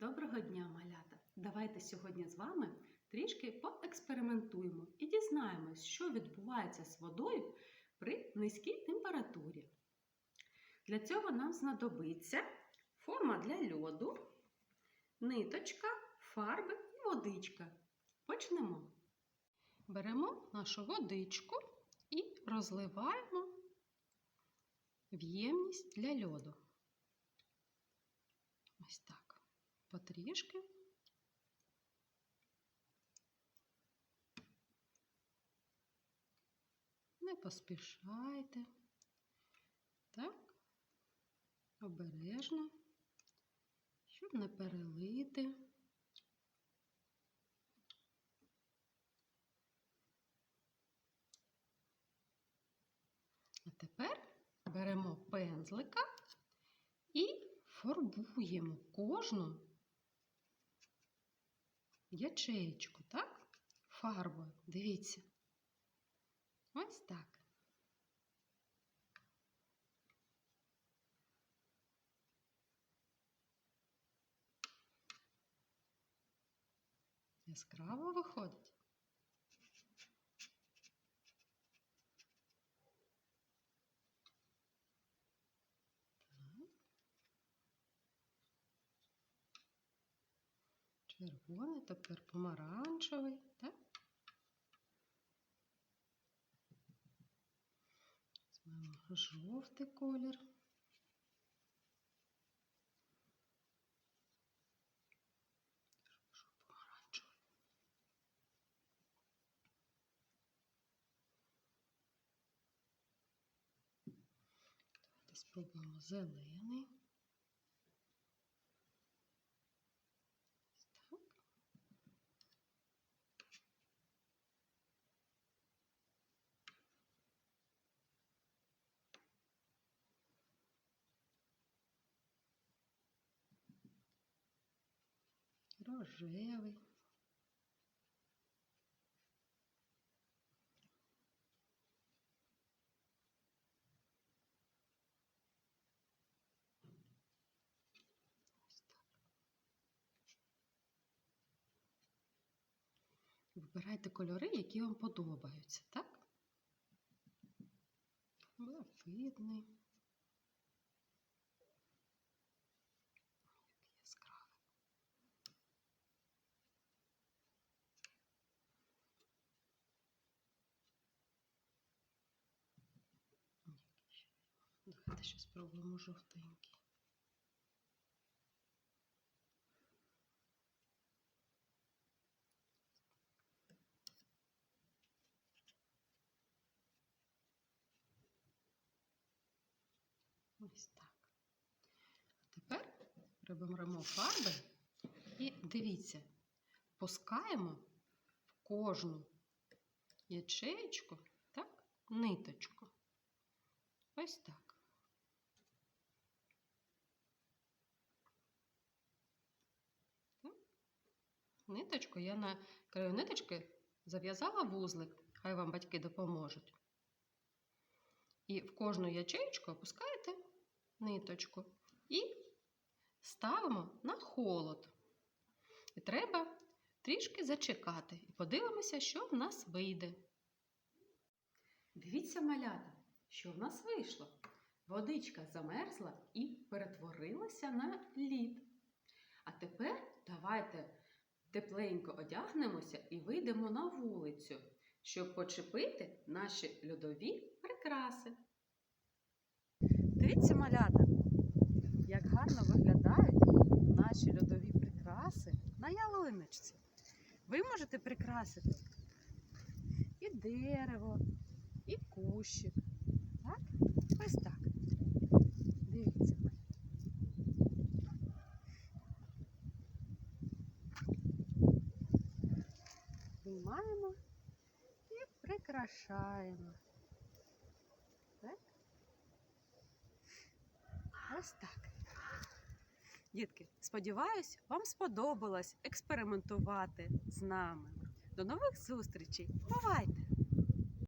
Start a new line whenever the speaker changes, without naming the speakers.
Доброго дня, малята! Давайте сьогодні з вами трішки поекспериментуємо і дізнаємось, що відбувається з водою при низькій температурі. Для цього нам знадобиться форма для льоду, ниточка, фарби і водичка. Почнемо. Беремо нашу водичку і розливаємо в ємність для льоду. Ось так. Потрішки. Не поспішайте. Так, обережно, щоб не перелити. А тепер беремо пензлика і фарбуємо кожну ячеєчку, так? Фарбою. Дивіться. Ось так. Яскраво виходить. Червоний, тепер помаранчевий, так? Жовтий колір. Спробуємо зелений. Так. Рожевий. Вибирайте кольори, які вам подобаються, так? Блакитний. Давайте ще спробуємо жовтенький. Ось так. А тепер приберемо фарби і дивіться, пускаємо в кожну ячеєчку так, ниточку. Ось так. Ниточку я на краю ниточки зав'язала вузлик, хай вам батьки допоможуть. І в кожну ячеєчку опускаєте ниточку і ставимо на холод. І треба трішки зачекати і подивимося, що в нас вийде. Дивіться, малята, що в нас вийшло. Водичка замерзла і перетворилася на лід. А тепер давайте тепленько одягнемося і вийдемо на вулицю, щоб почепити наші льодові прикраси. Дивіться, малята, як гарно виглядають наші льодові прикраси на ялиночці. Ви можете прикрасити і дерево, і кущик. Так? Дивіться. Знімаємо і прикрашаємо. Так? Ось так. Дітки, сподіваюсь, вам сподобалось експериментувати з нами. До нових зустрічей! Бувайте!